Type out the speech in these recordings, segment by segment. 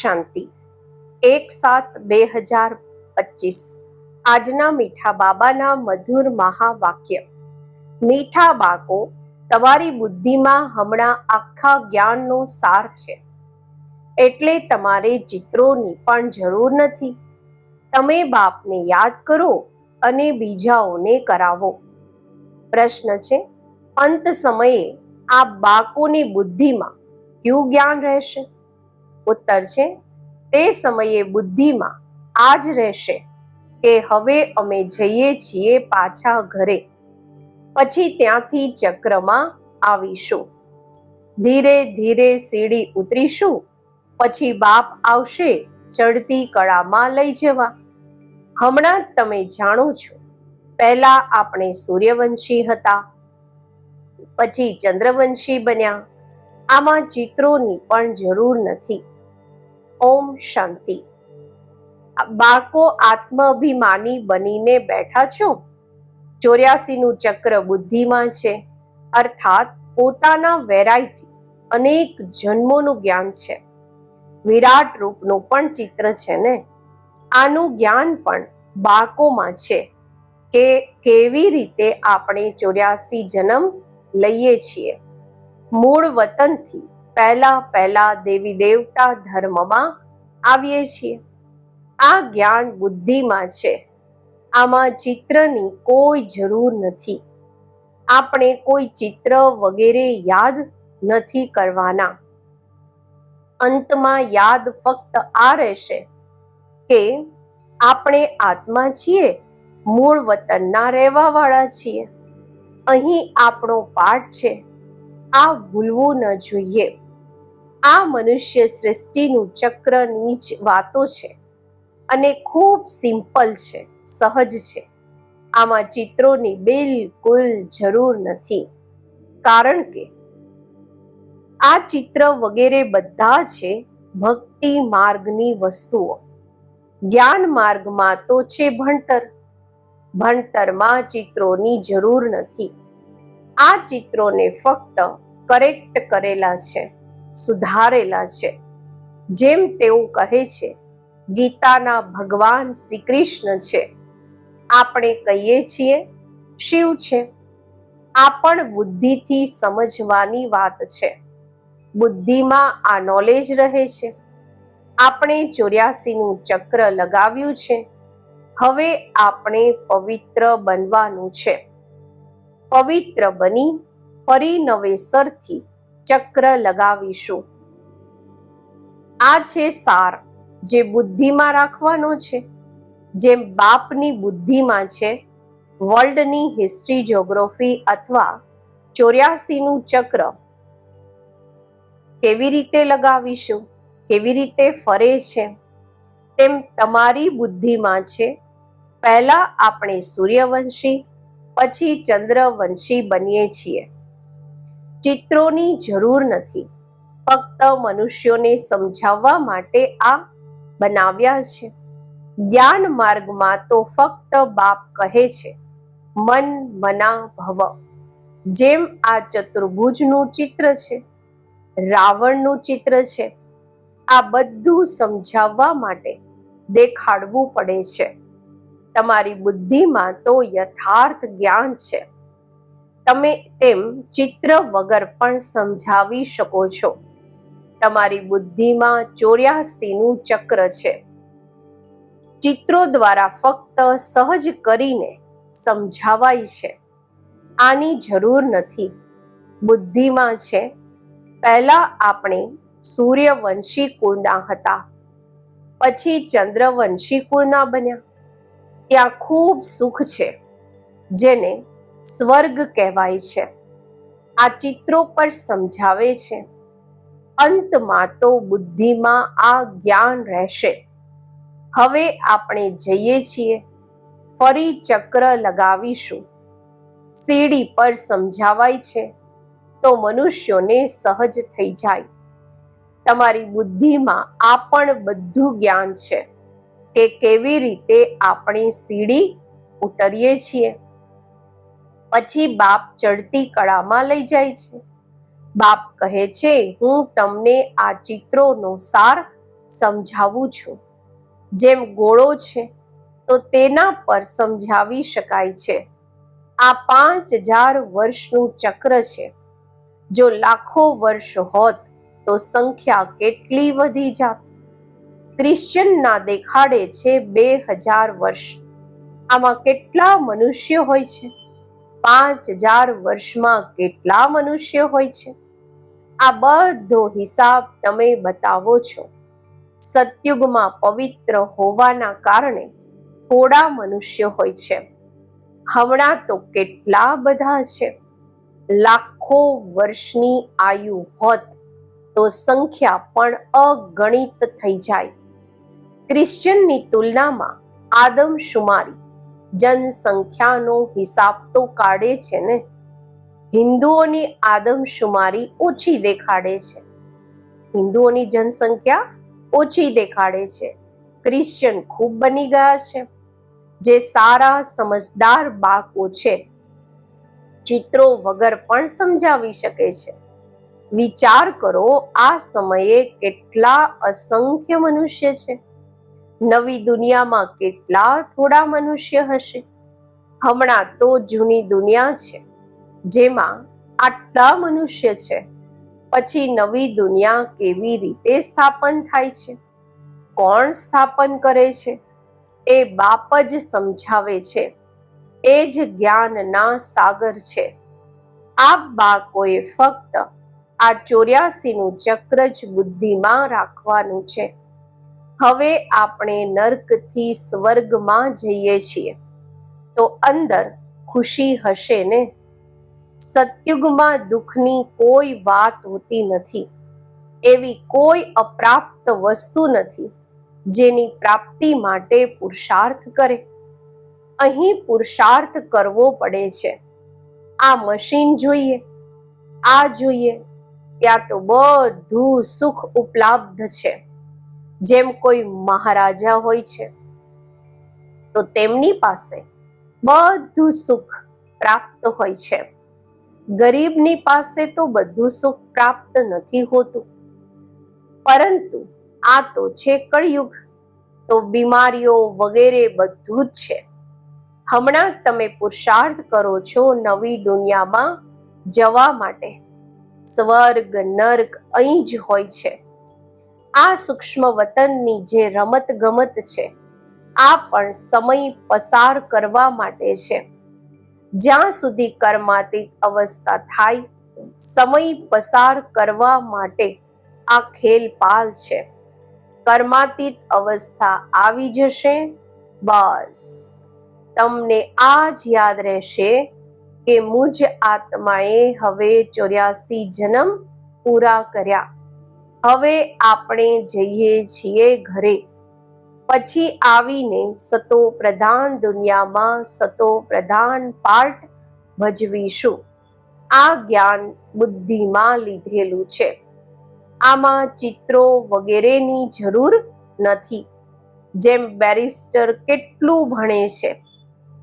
શાંતિ. એક સાત બે હજાર પચીસ. આજના મીઠા બાબાના મધુર મહાવાક્ય. મીઠા બાળકો, તમારી બુદ્ધિમાં હમણાં આખા જ્ઞાનનો સાર છે. એટલે તમારે ચિત્રોની પણ જરૂર નથી. તમે બાપને યાદ કરો અને બીજાઓને કરાવો. પ્રશ્ન છે, અંત સમયે આ બાળકોની બુદ્ધિમાં કયું જ્ઞાન રહેશે? ઉત્તર છે. તે સમયે બુદ્ધિમાં આ જ રહેશે કે હવે અમે જઈએ છીએ પાછા ઘરે. પછી ત્યાંથી ચક્રમાં આવીશું. ધીરે ધીરે સીડી ઉતરીશું. પછી બાપ આવશે ચડતી કળામાં લઈ જવા. હમણાં તમે જાણો છો, પહેલા આપણે સૂર્યવંશી હતા, પછી ચંદ્રવંશી બન્યા. આમાં ચિત્રોની પણ જરૂર નથી. ઓમ શાંતિ. બાળકો આત્માભિમાની બનીને બેઠા છો? ચોર્યાસીનું ચક્ર બુદ્ધિમાં છે. અર્થાત પોતાના વેરાયટી અનેક જન્મોનું જ્ઞાન છે. વિરાટ રૂપનું પણ ચિત્ર છે ને? આનું જ્ઞાન પણ બાળકોમાં છે કે કેવી રીતે આપણે ચોર્યાસી જન્મ લઈએ છીએ. મૂળ વતનથી પહેલા પહેલા દેવી દેવતા ધર્મમાં આવીએ છીએ. આ જ્ઞાન બુદ્ધિમાં છે. આમાં ચિત્રની કોઈ જરૂર નથી. આપણે કોઈ ચિત્ર વગેરે યાદ નથી કરવાના. અંતમાં યાદ ફક્ત આ રહેશે કે આપણે આત્મા છીએ, મૂળ વતનના રહેવાવાળા છીએ. અહીં આપણો પાઠ છે, આ ભૂલવું ન જોઈએ. આ મનુષ્ય સૃષ્ટિનું ચક્ર નીચ વાતો છે અને ખૂબ સિમ્પલ છે, સહજ છે. આમાં ચિત્રોની બિલકુલ જરૂર નથી. કારણ કે આ ચિત્ર વગેરે બધા છે ભક્તિ માર્ગની વસ્તુઓ. જ્ઞાન માર્ગમાં તો છે ભણતર. ભણતરમાં ચિત્રોની જરૂર નથી. આ ચિત્રોને ફક્ત કરેક્ટ કરેલા છે. સુધારેલા છે. જેમ તેઓ કહે છે, ગીતાના ભગવાન શ્રી કૃષ્ણ છે. આપણે કહીએ છીએ, શિવ છે. આ પણ બુદ્ધિથી સમજવાની વાત છે. બુદ્ધિમાં આ નોલેજ રહે છે. આપણે ચોર્યાસીનું ચક્ર લગાવ્યું છે. હવે આપણે પવિત્ર બનવાનું છે. પવિત્ર બની ફરી નવેસરથી ચક્ર લગાવીશું. આ છે સાર, જે બુદ્ધિમાં રાખવાનો છે. જેમ બાપની બુદ્ધિમાં છે. વર્લ્ડની હિસ્ટ્રી, જ્યોગ્રાફી અથવા ચોર્યાસીનું ચક્ર. કેવી રીતે લગાવીશું? કેવી રીતે ફરે છે? તેમ તમારી બુદ્ધિમાં છે. પહેલાં આપણે સૂર્યવંશી, પછી ચંદ્રવંશી બનીએ છીએ. ચિત્રોની જરૂર નથી. ફક્ત મનુષ્યોને સમજાવવા માટે આ બનાવ્યા છે. જ્ઞાન માર્ગમાં તો ફક્ત બાપ કહે છે, મન મના ભવ. જેમ આ ચતુર્ભુજનું ચિત્ર છે, રાવણનું ચિત્ર છે, આ બધું સમજાવવા માટે દેખાડવું પડે છે. તમારી બુદ્ધિમાં તો યથાર્થ જ્ઞાન છે. તમે તેમ ચિત્ર વગર પણ સમજાવી શકો છો. તમારી બુદ્ધિમાં ચોર્યાસીનું ચક્ર છે. ચિત્રો દ્વારા ફક્ત સહજ કરીને સમજાવાય છે. આની જરૂર નથી. બુદ્ધિમાં છે. પહેલા આપણે સૂર્યવંશી કુળના હતા. પછી ચંદ્રવંશી કુળના બન્યા. ત્યાં ખૂબ સુખ છે. જેને સ્વર્ગ કહેવાય છે. આ ચિત્રો પર સમજાવે છે, અંતમાં તો બુદ્ધિમાં આ જ્ઞાન રહેશે. હવે આપણે જઈએ છીએ, ફરી ચક્ર લગાવીશું. સીડી પર સમજાવાય છે, તો મનુષ્યોને સહજ થઈ જાય. તમારી બુદ્ધિમાં આ પણ બધું જ્ઞાન છે, કે કેવી રીતે આપણે સીડી ઉતરીએ છીએ. પછી બાપ ચડતી કળામાં લઈ જાય છે. બાપ કહે છે, હું તમને આ ચિત્રોનો સાર સમજાવું છું. જેમ ગોળો છે, તો તેના પર સમજાવી શકાય છે. આ પાંચ હજાર વર્ષનું ચક્ર છે. જો લાખો વર્ષ હોત, તો સંખ્યા કેટલી વધી જાત? ક્રિશ્ચનના દેખાડે છે બે હજાર વર્ષ. આમાં કેટલા મનુષ્ય હોય છે? પાંચ હજાર વર્ષમાં કેટલા મનુષ્ય હોય છે? આ બધો હિસાબ તમે બતાવો છો. સતયુગમાં પવિત્ર હોવાના કારણે થોડા મનુષ્ય હોય છે. હમણાં તો કેટલા બધા છે? લાખો વર્ષની આયુ હોત તો સંખ્યા પણ અગણિત થઈ જાય. ક્રિશ્ચનની તુલનામાં આદમશુમારી જનસંખ્યાનો હિસાબ તો કાઢે છે ને. હિન્દુઓની આદમશુમારી ઓછી દેખાડે છે. હિન્દુઓની જનસંખ્યા ઓછી દેખાડે છે. ક્રિશ્ચિયન ખૂબ બની ગયા છે. જે સારા સમજદાર બાળકો છે. ચિત્રો વગર પણ સમજાવી શકે છે. વિચાર કરો આ સમયે કેટલા અસંખ્ય મનુષ્ય છે. નવી દુનિયામાં કેટલા થોડા મનુષ્ય હશે? હમણાં તો જૂની દુનિયા છે, જેમાં આટલા મનુષ્ય છે. પછી નવી દુનિયા કેવી રીતે સ્થાપન થાય છે? કોણ સ્થાપન કરે છે? એ બાપ જ સમજાવે છે. એ જ જ્ઞાનના સાગર છે. આ બાળકોએ ફક્ત આ ચોર્યાસીનું ચક્ર જ બુદ્ધિમાં રાખવાનું છે. હવે આપણે નર્કથી સ્વર્ગમાં જઈએ છીએ. તો અંદર ખુશી હશે ને? સત્યુગમાં દુઃખની કોઈ વાત હોતી નથી. એવી કોઈ અપ્રાપ્ત વસ્તુ નથી જેની પ્રાપ્તિ માટે પુરુષાર્થ કરે. અહીં પુરુષાર્થ કરવો પડે છે. આ મશીન જોઈએ, આ જોઈએ, ત્યાં તો બધું સુખ ઉપલબ્ધ છે. જેમ કોઈ મહારાજા હોય છે, તો તેમની પાસે બધું સુખ પ્રાપ્ત હોય છે. ગરીબની પાસે તો બધું સુખ પ્રાપ્ત નથી હોતું. પરંતુ આ તો છે કળયુગ, તો બીમારીઓ વગેરે બધું જ છે. હમણાં તમે પુરુષાર્થ કરો છો નવી દુનિયામાં જવા માટે. સ્વર્ગ, નર્ક અહીં જ હોય છે. આ સૂક્ષ્મ વતનની જે રમત ગમત છે, આ પણ સમય પસાર કરવા માટે છે. જ્યાં સુધી કર્માતીત અવસ્થા થાય, સમય પસાર કરવા માટે આ ખેલપાલ છે. કર્માતીત અવસ્થા આવી જશે, બસ. તમને આ જ યાદ રહેશે કે મુજ આત્માએ હવે ચોર્યાસી જન્મ પૂરા કર્યા. હવે આપણે જઈએ છીએ ઘરે. પછી આવીને સતો પ્રધાન દુનિયામાં સતો પ્રધાન પાર્ટ ભજવીશું. આ જ્ઞાન બુદ્ધિમાં લીધેલું છે. આમાં ચિત્રો વગેરેની જરૂર નથી. જેમ બેરિસ્ટર કેટલું ભણે છે.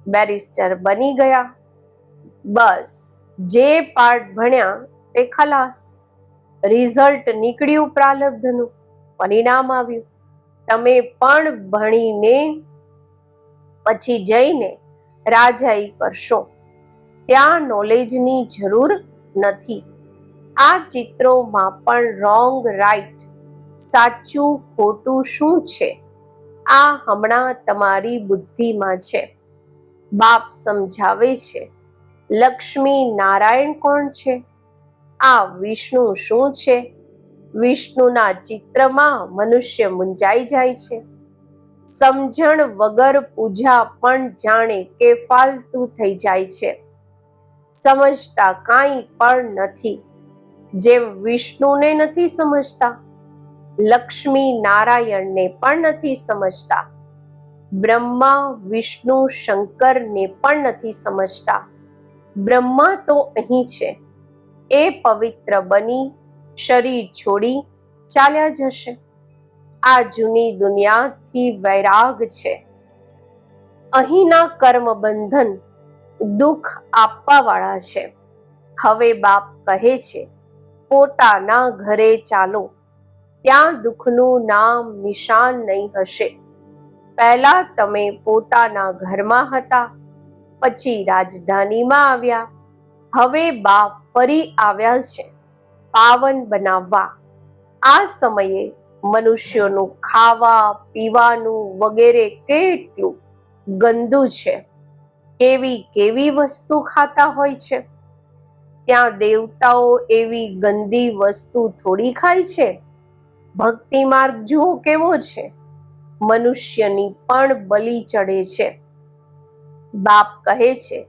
બેરિસ્ટર બની ગયા. બસ, જે પાઠ ભણ્યા તે ખલાસ. રિઝલ્ટ નીકળ્યું પ્રાલબ્ધનું, પરિણામ આવ્યું. તમે પણ ભણીને પછી જઈને રાજાઈ કરશો. ત્યાં નોલેજની જરૂર નથી. આ ચિત્રોમાં પણ રોંગ રાઈટ સાચું, ખોટું શું છે? આ હમણાં તમારી બુદ્ધિમાં છે. બાપ સમજાવે છે. લક્ષ્મી નારાયણ કોણ છે? આ વિષ્ણુ શું છે? વિષ્ણુના ચિત્રમાં મનુષ્ય મુંજાઈ જાય છે. સમજણ વગર પૂજા પણ જાણે કે ફાલતુ થઈ જાય છે. સમજતા કાંઈ પણ નથી. જેમ વિષ્ણુને નથી સમજતા, લક્ષ્મી નારાયણને પણ નથી સમજતા, બ્રહ્મા, વિષ્ણુ, શંકરને પણ નથી સમજતા. બ્રહ્મા તો અહીં છે. એ પવિત્ર બની, શરીર છોડી ચાલ્યા જશે. આ જૂની દુનિયાથી વૈરાગ છે. અહીંના કર્મ બંધન દુઃખ આપવા વાળા છે. હવે બાપ કહે છે, પોતાના ઘરે ચાલો, ત્યાં દુઃખનું નામ નિશાન નહીં હશે. પહેલા તમે પોતાના ઘરમાં હતા, પછી રાજધાનીમાં આવ્યા. હવે બાપ ફરી આવ્યા છે. પાવન બનાવવા. આ સમયે મનુષ્યોનું ખાવા, પીવાનું વગેરે કેટલું ગંદુ છે. કેવી કેવી વસ્તુ ખાતા હોય છે? ત્યાં દેવતાઓ એવી ગંદી વસ્તુ થોડી ખાય છે? ભક્તિ માર્ગ જુઓ કેવો છે? મનુષ્યની પણ બલી ચડે છે. બાપ કહે છે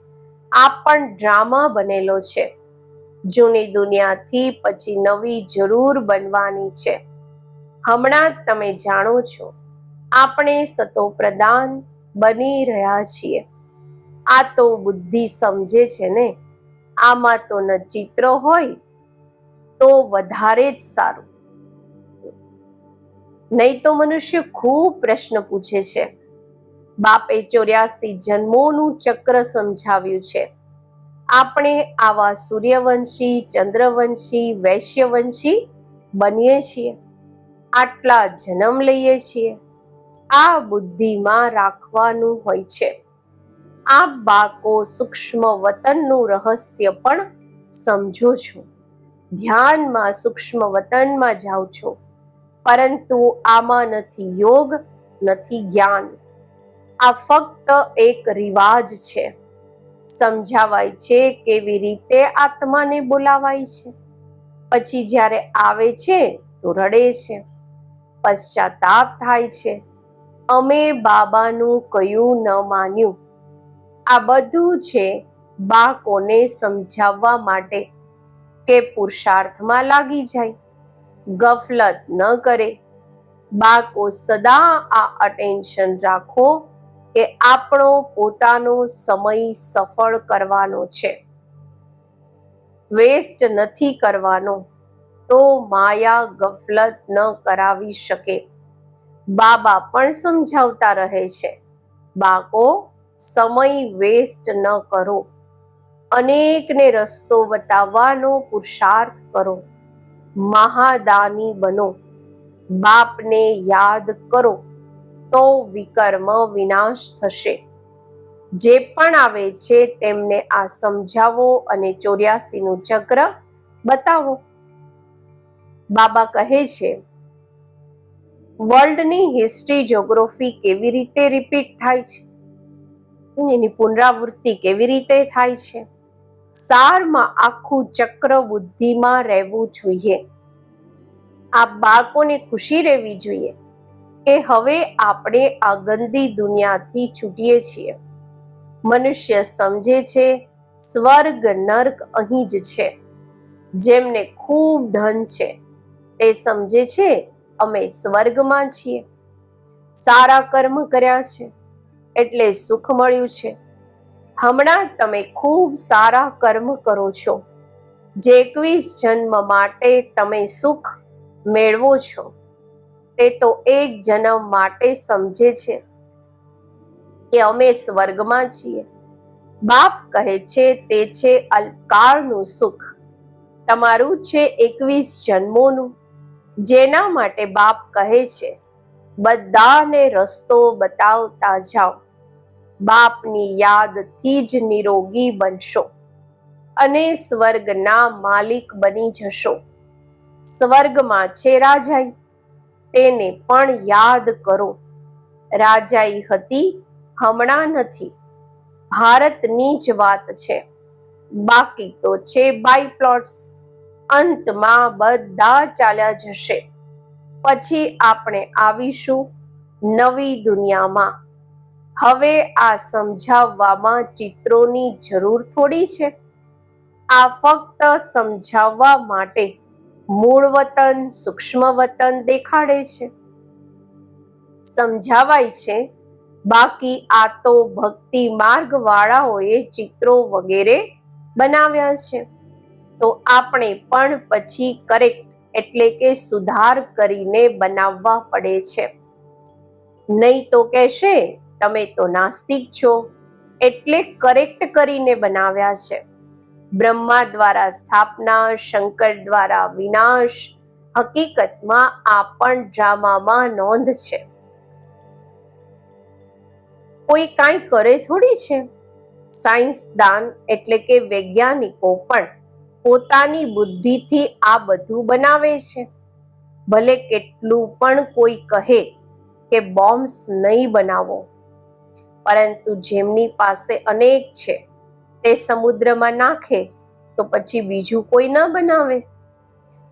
આ પણ ડ્રામા બનેલો છે. જૂની દુનિયાથી પછી નવી જરૂર બનવાની છે. હમણાં તમે જાણો છો, આપણે સતો પ્રદાન બની રહ્યા છીએ. આ તો બુદ્ધિ સમજે છે ને? આમાં તો ન ચિત્ર હોય, તો વધારે જ સારું. નહીં તો મનુષ્ય ખૂબ પ્રશ્ન પૂછે છે. બાપે ચોર્યાસી જન્મોનું ચક્ર સમજાવ્યું છે. આપણે આવા સૂર્યવંશી, ચંદ્રવંશી, વૈશ્યવંશી બનીએ છીએ. આટલા જન્મ લઈએ છીએ. આ બુદ્ધિમાં રાખવાનું હોય છે. આ બાળકો સૂક્ષ્મ વતનનું રહસ્ય પણ સમજો છો. ધ્યાનમાં સૂક્ષ્મ વતનમાં જાઓ છો. પરંતુ આમાં નથી યોગ, નથી જ્ઞાન. આ ફક્ત એક રિવાજ છે. સમજાવાય છે કેવી રીતે આત્માને બોલાવાય છે. પછી જ્યારે આવે છે તો રડે છે. પશ્ચાતાપ થાય છે. અમે બાબાનું કયું ન માન્યું. આ બધું છે બાળકોને સમજાવવા માટે કે પુરુષાર્થમાં લાગી જાય. ગફલત ન કરે. બાળકો સદા આ અટેન્શન રાખો કે આપણો પોતાનો સમય સફળ કરવાનો છે. વેસ્ટ નથી કરવાનો, તો માયા ગફલત ન કરાવી શકે. બાબા પણ સમજાવતા રહે છે બાકો સમય વેસ્ટ ન કરો. અનેકને રસ્તો બતાવવાનો પુરુષાર્થ કરો. મહાદાની બનો, બાપને યાદ કરો. તો વિકર્મ વિનાશ થશે. જે પણ આવે છે તેમને આ સમજાવો અને ચોર્યાસીનું ચક્ર બતાવો. બાબા કહે છે વર્લ્ડની હિસ્ટ્રી જોગ્રાફી કેવી રીતે રિપીટ થાય છે? એની પુનરાવૃત્તિ કેવી રીતે થાય છે? સારમાં આખું ચક્ર બુદ્ધિમાં રહેવું જોઈએ. આ બાળકોને ખુશી રહેવી જોઈએ. કે હવે આપણે આ ગંદી દુનિયાથી છૂટીએ છીએ. મનુષ્ય સમજે છે, સ્વર્ગ નર્ક અહીં જ છે. જેમને ખૂબ ધન છે, તે સમજે છે, અમે સ્વર્ગમાં છીએ. સારા કર્મ કર્યા છે, એટલે સુખ મળ્યું છે. હમણાં તમે ખૂબ સારા કર્મ કરો છો. જે એકવીસ જન્મ માટે તમે સુખ મેળવો છો. તે તો એક જન્મ માટે સમજે છે કે અમે સ્વર્ગમાં છીએ. બાપ કહે છે તે છે અલ્પકાળનું સુખ. તમારું છે એકવીસ જન્મોનું. જેના માટે બાપ કહે છે, બધાને રસ્તો બતાવતા જાઓ. બાપની યાદથી જ નિરોગી બનશો અને સ્વર્ગના માલિક બની જશો. સ્વર્ગમાં છે રાજાઈ. તેને પણ યાદ કરો. રાજાઈ હતી, હમણાં નથી. ભારતની જ વાત છે. બાકી તો છે બાય પ્લોટ્સ. અંતમાં બધા ચાલ્યા જશે. પછી આપણે આવીશું નવી દુનિયામાં. હવે આ સમજાવવામાં ચિત્રોની જરૂર થોડી છે. આ ફક્ત સમજાવવા માટે મૂળ વતન સૂક્ષ્મ વતન દેખાડે છે. સમજાવાય છે, બાકી આ તો ભક્તિ માર્ગ વાળાઓએ ચિત્રો વગેરે બનાવ્યા છે. તો આપણે પણ પછી કરેક્ટ એટલે કે સુધાર કરીને બનાવવા પડે છે. નહીં તો કહેશે, તમે તો નાસ્તિક છો. એટલે કરેક્ટ કરીને બનાવ્યા છે. બ્રહ્મા દ્વારા સ્થાપના શંકર દ્વારા વિનાશ, હકીકતમાં આ પણ ડ્રામામાં નોંધ છે. કોઈ કાંઈ કરે થોડી છે? સાયન્સદાન એટલે કે વૈજ્ઞાનિકો પણ પોતાની બુદ્ધિથી આ બધું બનાવે છે. ભલે કેટલું પણ કોઈ કહે કે બોમ્બ્સ નહીં બનાવો, પરંતુ જેમની પાસે અનેક છે તે સમુદ્રમાં નાખે, તો પછી બીજું કોઈ ન બનાવે.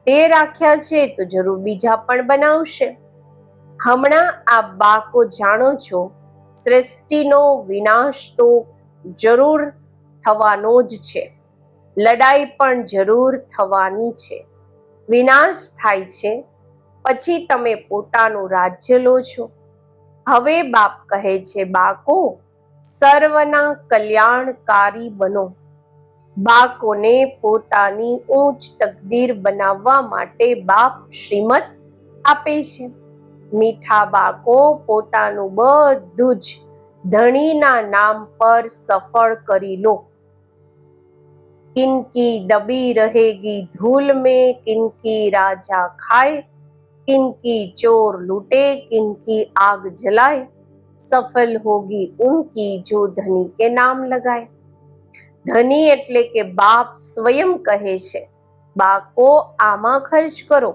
તે રાખ્યા છે તો જરૂર બીજા પણ બનાવશે. હમણાં આ બાળકો જાણો છો, સૃષ્ટિનો વિનાશ તો જરૂર થવાનો જ છે. લડાઈ પણ જરૂર થવાની છે. વિનાશ થાય છે, પછી તમે પોતાનું રાજ્ય લો છો. હવે બાપ કહે છે, બાળકો સર્વના કલ્યાણકારી બનો. બાકોને પોતાની ઊંચ તકદીર બનાવવા માટે બાપ શ્રીમત આપે છે. મીઠા બાકો પોતાનું બધું જ ધણીના નામ પર સફળ કરી લો. કિનકી દબી રહેગી ધૂલ મે કિનકી રાજા ખાય કિનકી ચોર લૂટે કિનકી આગ જલાય. સફલ હોગી ઉનકી જો ધની કે નામ લગાય. ધની એટલે કે બાપ સ્વયં કહે છે. બાકો આમાં ખર્ચ કરો.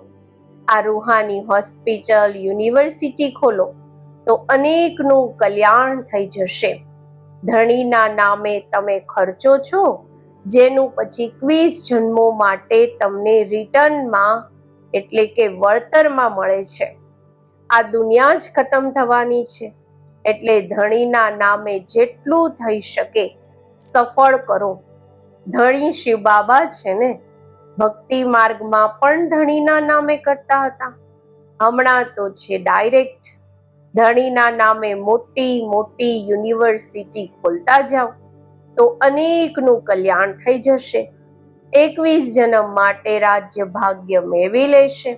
આ રૂહાની હોસ્પિટલ યુનિવર્સિટી ખોલો તો અનેકનું કલ્યાણ થઈ જશે. ધણીના નામે તમે ખર્ચો છો, જેનું પછી ક્વીસ જન્મો માટે તમને રિટર્નમાં એટલે કે વળતરમાં મળે છે. આ દુનિયા જ ખતમ થવાની છે. એટલે ધણીના નામે જેટલું થઈ શકે સફળ કરો. ધણી શિવ બાબા છે ને? ભક્તિ માર્ગમાં પણ ધણીના નામે કરતા હતા. હમણાં તો છે ડાયરેક્ટ. ધણીના નામે મોટી મોટી યુનિવર્સિટી ખોલતા જાઓ, તો અનેકનું કલ્યાણ થઈ જશે. એકવીસ જન્મ માટે રાજ્ય ભાગ્ય મેળવી લેશે.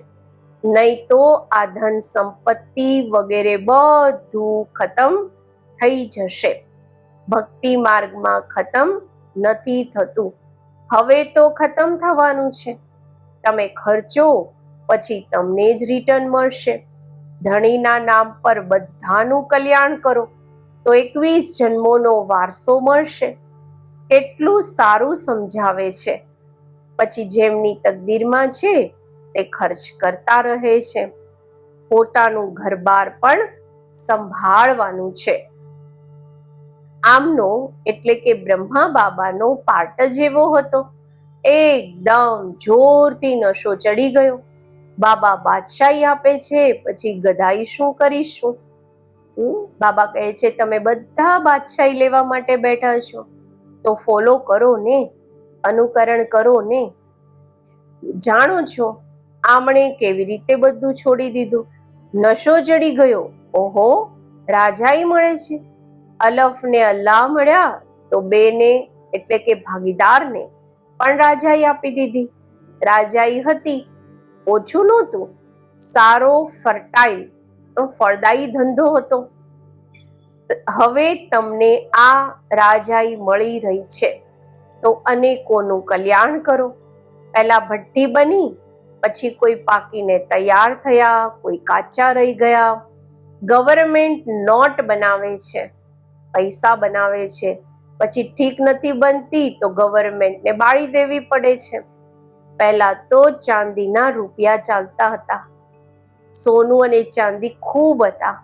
નહીં તો આ ધન સંપત્તિ વગેરે બધું ખતમ થઈ જશે. ભક્તિ માર્ગમાં ખતમ નથી થતું. હવે તો ખતમ થવાનું છે. તમે ખર્ચો, પછી તમને જ રિટર્ન મળશે. ધણીના નામ પર બધાનું કલ્યાણ કરો, તો એકવીસ જન્મોનો વારસો મળશે. કેટલું સારું સમજાવે છે. પછી જેમની તકદીરમાં છે તે ખર્ચ કરતા રહે છે. પોતાનું ઘરબાર પણ સંભાળવાનું છે. આમનો એટલે કે બ્રહ્મા બાબાનો પાર્ટ જ એવો હતો. એકદમ જોરથી નશો ચડી ગયો. બાબા બાદશાહી આપે છે, પછી ગધાઈ શું કરીશું? બાબા કહે છે, તમે બધા બાદશાહી લેવા માટે બેઠા છો. તો ફોલો કરો ને, અનુકરણ કરો ને. જાણો છો આમણે કેવી રીતે બધું છોડી દીધું? નશો ચડી ગયો. ઓહો રાજાઈ મળે છે. અલફ ને અલ્લાહ મળ્યા તો બેને, એટલે કે ભાગીદારને, પણ રાજાઈ આપી દીધી. રાજાઈ હતી. ઓછું નહોતું. સારો ફર્ટાઇલ ફળદાયી ધંધો હતો. હવે તમને આ રાજાઈ મળી રહી છે. તો અનેકોનું કલ્યાણ કરો. પહેલા ભઠ્ઠી બની પછી કોઈ પાકીને તૈયાર થયા, કોઈ કાચા રહી ગયા. ગવર્મેન્ટ નોટ બનાવે છે, પૈસા બનાવે છે. પછી ઠીક નથી બનતી તો ગવર્મેન્ટને બાળી દેવી પડે છે. પહેલા તો ચાંદીના રૂપિયા ચાલતા હતા. સોનું અને ચાંદી ખૂબ હતા.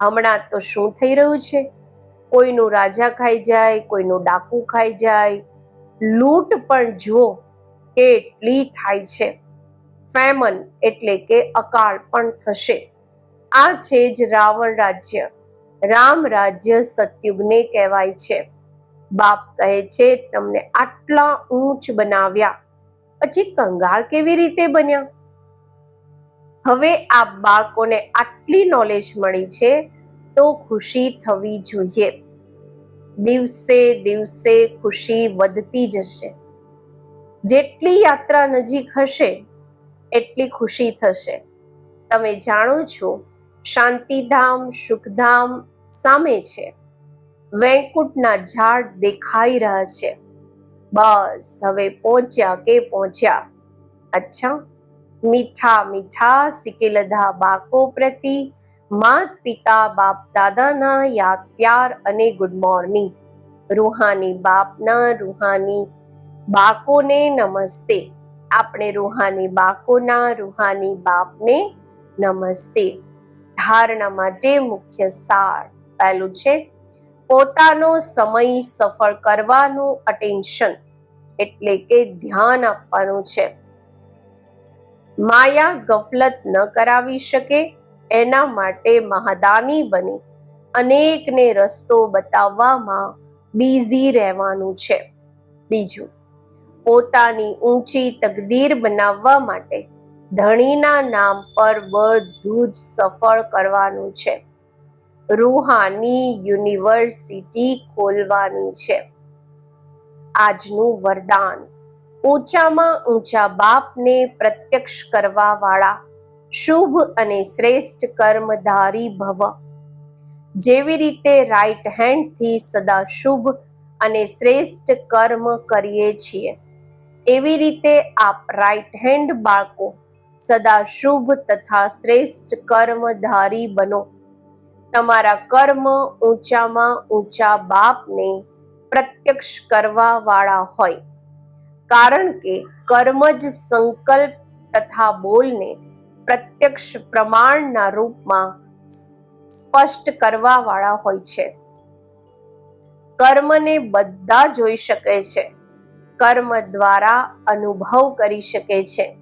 હમણાં તો શું થઈ રહ્યું છે? કોઈનું રાજા ખાઈ જાય, કોઈનું ડાકુ ખાઈ જાય. લૂંટ પણ જુઓ, કેટલી થાય છે. ફેમન એટલે કે અકાળ પણ થશે. આ છે જ રાવણ રાજ્ય. રામ રાજ્ય સતયુગને કહેવાય છે. બાપ કહે છે, તમને આટલા ઊંચ બનાવ્યા. પછી કંગાળ કેવી રીતે બન્યા? હવે આ બાળકોને આટલી નોલેજ મળી છે, તો ખુશી થવી જોઈએ. દિવસે દિવસે ખુશી વધતી જશે. જેટલી યાત્રા નજીક હશે એટલી ખુશી થશે. તમે જાણો છો, શાંતિધામ, સુખધામ સામે છે. વૈકુંઠના ઝાડ દેખાઈ રહ્યા છે. બસ, હવે પહોંચ્યા કે પહોંચ્યા? અચ્છા, મીઠા મીઠા સિકેલધા બાળકો પ્રતિ માત પિતા બાપ દાદાના યાદ પ્યાર અને ગુડ મોર્નિંગ રૂહાની બાપના રૂહાની બાળકોને નમસ્તે. આપણે રૂહાની બાકોના રૂહાની બાપને નમસ્તે. ધારણા માટે મુખ્ય સાર પહેલું છે, પોતાનો સમય સફળ કરવાનું અટેન્શન એટલે કે ધ્યાન આપવાનું છે. માયા ગફલત ન કરાવી શકે, એના માટે મહાદાની બની, અનેકને રસ્તો બતાવવામાં બિઝી રહેવાનું છે. બીજું પોતાની ઊંચી તકદીર બનાવવા માટે ધણીના નામ પર બધું જ સફળ કરવાનું છે. રૂહાની યુનિવર્સિટી ખોલવાની છે. આજનું વરદાન ઊંચામાં ઊંચા બાપને પ્રત્યક્ષ કરવા વાળા શુભ અને શ્રેષ્ઠ કર્મધારી ભવ. જેવી રીતે રાઈટ હેન્ડથી સદા શુભ અને શ્રેષ્ઠ કર્મ કરીએ છીએ. એવી રીતે આપ રાઈટ હેન્ડ બાળકો, સદા શુભ તથા શ્રેષ્ઠ કર્મધારી બનો. તમારા કર્મ ઊંચામાં ઊંચા બાપને પ્રત્યક્ષ કરવા વાળા હોય. કારણ કે કર્મ જ સંકલ્પ તથા બોલને પ્રત્યક્ષ પ્રમાણના રૂપમાં સ્પષ્ટ કરવા વાળા હોય છે. કર્મને બધા જોઈ શકે છે. કર્મ દ્વારા અનુભવ કરી શકે છે.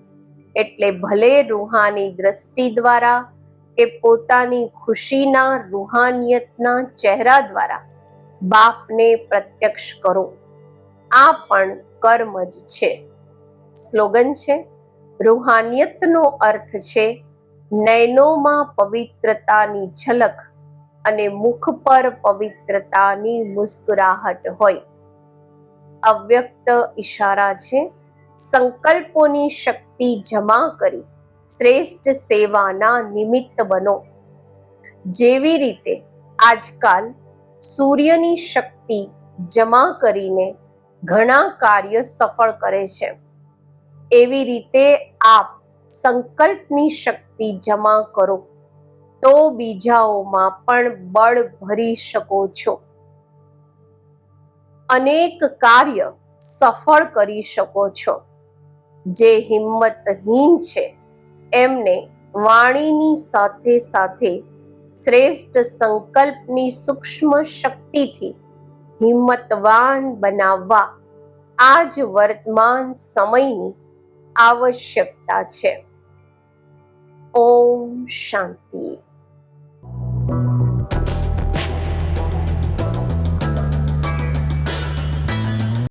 એટલે ભલે રૂહાની દ્રષ્ટિ દ્વારા કે પોતાની ખુશીના રૂહાનિયતના ચહેરા દ્વારા બાપને પ્રત્યક્ષ કરો. આ પણ કર્મ જ છે. સ્લોગન છે, રૂહાનિયતનો અર્થ છે નયનોમાં પવિત્રતાની ઝલક અને મુખ પર પવિત્રતાની મુસ્કુરાહટ હોય. અવ્યક્ત ઈશારા છે. સંકલ્પોની શક્તિ જમા કરી. શ્રેષ્ઠ સેવાના નિમિત્ત બનો. જેવી રીતે આજકાલ સૂર્યની શક્તિ જમા કરીને ઘણા કાર્ય સફળ કરે છે. એવી રીતે આપ સંકલ્પની શક્તિ જમા કરો. તો બીજાઓમાં પણ બળ ભરી શકો છો. અનેક કાર્ય સફળ કરી શકો છો. જે હિંમતહીન છે, એમને વાણીની સાથે સાથે શ્રેષ્ઠ સંકલ્પની સૂક્ષ્મ શક્તિથી હિંમતવાન બનાવવા આ જ વર્તમાન સમયની આવશ્યકતા છે. ઓમ શાંતિ.